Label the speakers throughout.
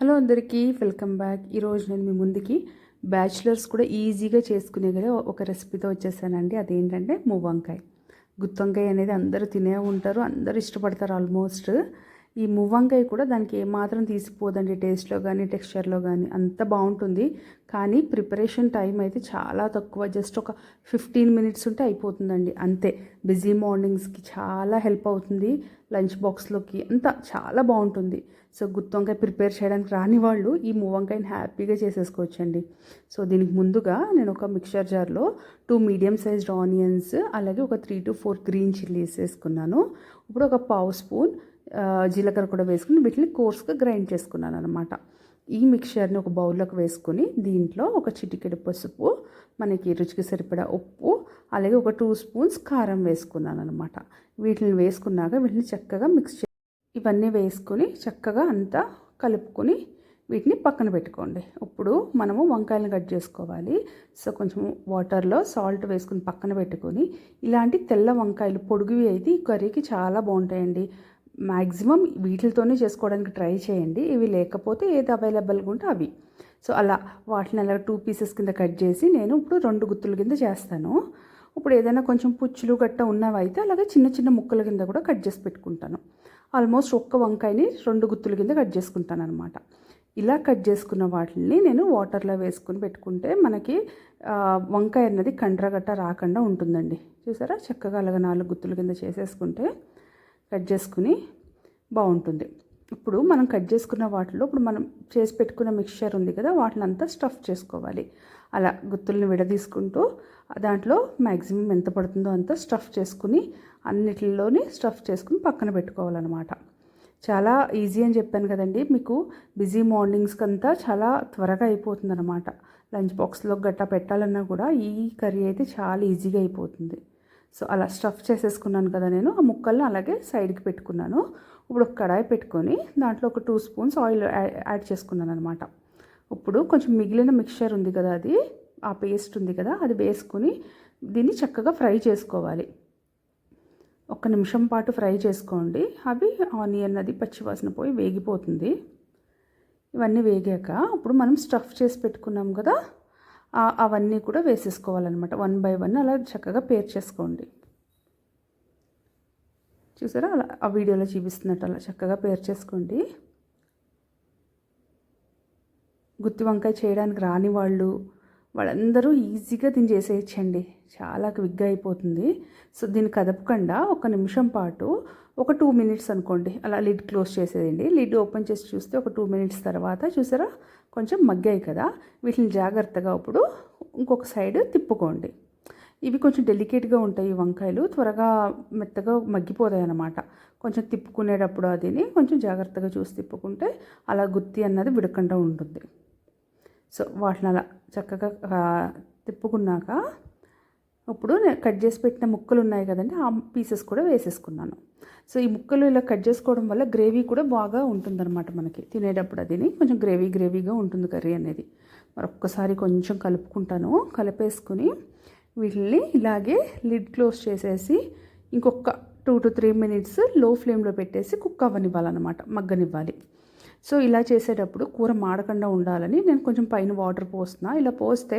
Speaker 1: Hello అందరికీ welcome back. ఈరోజు నేను మీ ముందుకి బ్యాచిలర్స్ కూడా ఈజీగా చేసుకునే కదా ఒక రెసిపీతో వచ్చేసానండి. అదేంటంటే మువ్వంకాయ. గుత్తొంకాయ అనేది అందరూ తినే ఉంటారు అందరూ ఇష్టపడతారు ఆల్మోస్ట్. ఈ మువ్వంకాయ కూడా దానికి ఏమాత్రం తీసిపోదండి టేస్ట్లో కానీ టెక్స్చర్లో కానీ అంత బాగుంటుంది. కానీ ప్రిపరేషన్ టైం అయితే చాలా తక్కువ. జస్ట్ ఒక ఫిఫ్టీన్ మినిట్స్ ఉంటే అయిపోతుందండి. అంతే. బిజీ మార్నింగ్స్కి చాలా హెల్ప్ అవుతుంది. లంచ్ బాక్స్లోకి అంతా చాలా బాగుంటుంది. సో గుత్తొంకాయ ప్రిపేర్ చేయడానికి రాని వాళ్ళు ఈ మువ్వంకాయని హ్యాపీగా చేసేసుకోవచ్చండి. సో దీనికి ముందుగా నేను ఒక మిక్సర్ జార్లో టూ మీడియం సైజ్డ్ ఆనియన్స్ అలాగే ఒక three to four green chillies వేసుకున్నాను. ఇప్పుడు ఒక పావు స్పూన్ జీలకర్ర కూడా వేసుకుని వీటిని కోర్స్గా గ్రైండ్ చేసుకున్నాను అనమాట ఈ మిక్చర్ని ఒక బౌల్లోకి వేసుకుని దీంట్లో ఒక చిటికెడు పసుపు మనకి రుచికి సరిపడా ఉప్పు అలాగే ఒక టూ స్పూన్స్ కారం వేసుకున్నాను అనమాట వీటిని వేసుకున్నాక వీటిని చక్కగా మిక్స్ చే ఇవన్నీ వేసుకొని చక్కగా అంతా కలుపుకొని వీటిని పక్కన పెట్టుకోండి. ఇప్పుడు మనము వంకాయలను కట్ చేసుకోవాలి. సో కొంచెం వాటర్లో సాల్ట్ వేసుకుని పక్కన పెట్టుకొని ఇలాంటి తెల్ల వంకాయలు పొడుగువి అయితే ఈ కర్రీకి చాలా బాగుంటాయండి. మ్యాక్సిమం వీటితోనే చేసుకోవడానికి ట్రై చేయండి. ఇవి లేకపోతే ఏది అవైలబుల్గా ఉంటే అవి. సో అలా వాటిని అలా టూ పీసెస్ కింద కట్ చేసి నేను ఇప్పుడు రెండు గుత్తుల కింద చేస్తాను. ఇప్పుడు ఏదైనా కొంచెం పుచ్చులు గట్ట ఉన్నవైతే అలాగే చిన్న చిన్న ముక్కల కింద కూడా కట్ చేసి పెట్టుకుంటాను. ఆల్మోస్ట్ ఒక్క వంకాయని రెండు గుత్తుల కింద కట్ చేసుకుంటాను అనమాట ఇలా కట్ చేసుకున్న వాటిని నేను వాటర్లో వేసుకుని పెట్టుకుంటే మనకి వంకాయ అన్నది కండ్రగట్ట రాకుండా ఉంటుందండి. చూసారా? చక్కగా అలాగ నాలుగు గుత్తుల కింద చేసేసుకుంటే కట్ చేసుకుని బాగుంటుంది. ఇప్పుడు మనం కట్ చేసుకున్న వాటిలో ఇప్పుడు మనం చేసి పెట్టుకున్న మిక్చర్ ఉంది కదా వాటిని అంతా స్టఫ్ చేసుకోవాలి. అలా గుత్తుల్ని విడదీసుకుంటూ దాంట్లో మ్యాక్సిమం ఎంత పడుతుందో అంత స్టఫ్ చేసుకుని అన్నిటిలోని స్టఫ్ చేసుకుని పక్కన పెట్టుకోవాలన్నమాట. చాలా ఈజీ అని చెప్పాను కదండి. మీకు బిజీ మార్నింగ్స్కి అంతా చాలా త్వరగా అయిపోతుంది అనమాట లంచ్ బాక్స్లో గట్టా పెట్టాలన్నా కూడా ఈ కర్రీ అయితే చాలా ఈజీగా అయిపోతుంది. సో అలా స్టఫ్ చేసేసుకున్నాను కదా నేను ఆ ముక్కల్ని అలాగే సైడ్కి పెట్టుకున్నాను. ఇప్పుడు ఒక కడాయి పెట్టుకొని దాంట్లో ఒక టూ స్పూన్స్ ఆయిల్ యాడ్ చేసుకున్నాను అనమాట ఇప్పుడు కొంచెం మిగిలిన మిక్చర్ ఉంది కదా అది ఆ పేస్ట్ ఉంది కదా అది వేసుకుని దీన్ని చక్కగా ఫ్రై చేసుకోవాలి. ఒక నిమిషం పాటు ఫ్రై చేసుకోండి. అవి ఆనియన్ అది పచ్చివాసన పోయి వేగిపోతుంది. ఇవన్నీ వేగాక ఇప్పుడు మనం స్టఫ్ చేసి పెట్టుకున్నాం కదా అవన్నీ కూడా వేసేసుకోవాలన్నమాట. వన్ బై వన్ అలా చక్కగా పేర్ చేసుకోండి. చూసారా? అలా ఆ వీడియోలో చూపిస్తున్నట్టు అలా చక్కగా పేర్ చేసుకోండి. గుత్తి వంకాయ చేయడానికి రాని వాళ్ళు వాళ్ళందరూ ఈజీగా దీన్ని చేసేయచ్చండి చాలా క్విక్గా అయిపోతుంది. సో దీన్ని కదపకుండా ఒక నిమిషం పాటు ఒక టూ మినిట్స్ అనుకోండి. అలా లిడ్ క్లోజ్ చేసేదండి లిడ్ ఓపెన్ చేసి చూస్తే ఒక టూ మినిట్స్ తర్వాత చూసారా? కొంచెం మగ్గాయి కదా. వీటిని జాగ్రత్తగా ఇప్పుడు ఇంకొక సైడ్ తిప్పుకోండి. ఇవి కొంచెం డెలికేట్గా ఉంటాయి వంకాయలు. త్వరగా మెత్తగా మగ్గిపోతాయి అన్నమాట. కొంచెం తిప్పుకునేటప్పుడు అదిని కొంచెం జాగ్రత్తగా చూసి తిప్పుకుంటే అలా గుత్తి అన్నది విడకుండా ఉంటుంది. సో వాటిని అలా చక్కగా తిప్పుకున్నాక ఇప్పుడు నేను కట్ చేసి పెట్టిన ముక్కలు ఉన్నాయి కదండి ఆ పీసెస్ కూడా వేసేసుకున్నాను. సో ఈ ముక్కలు ఇలా కట్ చేసుకోవడం వల్ల గ్రేవీ కూడా బాగా ఉంటుందన్నమాట మనకి. తినేటప్పుడు అది కొంచెం గ్రేవీ గ్రేవీగా ఉంటుంది కర్రీ అనేది. మరొక్కసారి కొంచెం కలుపుకుంటాను. కలిపేసుకుని వీటిని ఇలాగే లిడ్ క్లోజ్ చేసేసి ఇంకొక టూ టు త్రీ మినిట్స్లో ఫ్లేమ్లో పెట్టేసి కుక్ అవ్వనివ్వాలన్నమాట. మగ్గనివ్వాలి. సో ఇలా చేసేటప్పుడు కూర మాడకుండా ఉండాలని నేను కొంచెం పైన వాటర్ పోస్తున్నా. ఇలా పోస్తే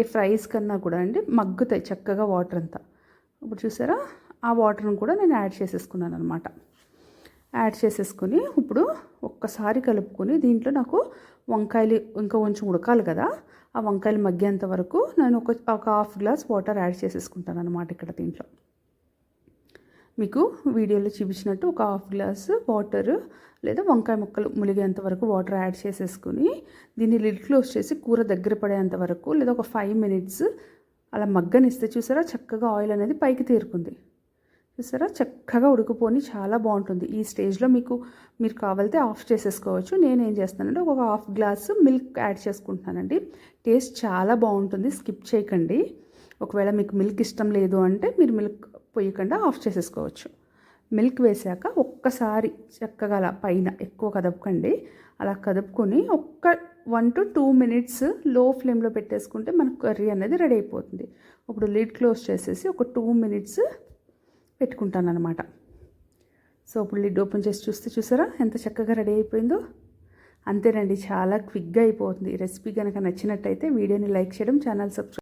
Speaker 1: ఏ ఫ్రైస్ కన్నా కూడా అండి మగ్గుతాయి చక్కగా వాటర్ అంతా. ఇప్పుడు చూసారా? ఆ వాటర్ని కూడా నేను యాడ్ చేసేసుకున్నాను అనమాట యాడ్ చేసేసుకుని ఇప్పుడు ఒక్కసారి కలుపుకొని దీంట్లో నాకు వంకాయలు ఇంకా కొంచెం ఉడకాలి కదా. ఆ వంకాయలు మగ్గేంత వరకు నేను ఒక ఒక హాఫ్ గ్లాస్ వాటర్ యాడ్ చేసేసుకుంటాను అనమాట ఇక్కడ దీంట్లో. మీకు వీడియోలో చూపించినట్టు ఒక హాఫ్ గ్లాస్ వాటర్ లేదా వంకాయ ముక్కలు ములిగేంత వరకు వాటర్ యాడ్ చేసేసుకుని దీన్ని లిడ్ క్లోజ్ చేసి కూర దగ్గర పడేంత వరకు లేదా ఒక ఫైవ్ మినిట్స్ అలా మగ్గనిస్తే చూసారా చక్కగా ఆయిల్ అనేది పైకి తీరుకుంది. చూసారా చక్కగా ఉడికిపోని చాలా బాగుంటుంది. ఈ స్టేజ్లో మీకు మీరు కావాలితే ఆఫ్ చేసేసుకోవచ్చు. నేను ఏం చేస్తానంటే ఒక హాఫ్ గ్లాస్ మిల్క్ యాడ్ చేసుకుంటున్నానండి. టేస్ట్ చాలా బాగుంటుంది. స్కిప్ చేయకండి. ఒకవేళ మీకు మిల్క్ ఇష్టం లేదు అంటే మీరు మిల్క్ పొయ్యకుండా ఆఫ్ చేసేసుకోవచ్చు. మిల్క్ వేసాక ఒక్కసారి చక్కగా అలా పైన ఎక్కువ కదపకండి. అలా కదుపుకొని ఒక్క వన్ టు టూ మినిట్స్లో ఫ్లేమ్లో పెట్టేసుకుంటే మనకు కర్రీ అనేది రెడీ అయిపోతుంది. ఇప్పుడు లిడ్ క్లోజ్ చేసేసి ఒక టూ మినిట్స్ పెట్టుకుంటాను అనమాట సో ఇప్పుడు లిడ్ ఓపెన్ చేసి చూస్తే చూసారా? ఎంత చక్కగా రెడీ అయిపోయిందో. అంతేనండి చాలా క్విక్గా అయిపోతుంది. ఈ రెసిపీ కనుక నచ్చినట్టయితే వీడియోని లైక్ చేయడం ఛానల్ సబ్స్క్రైబ్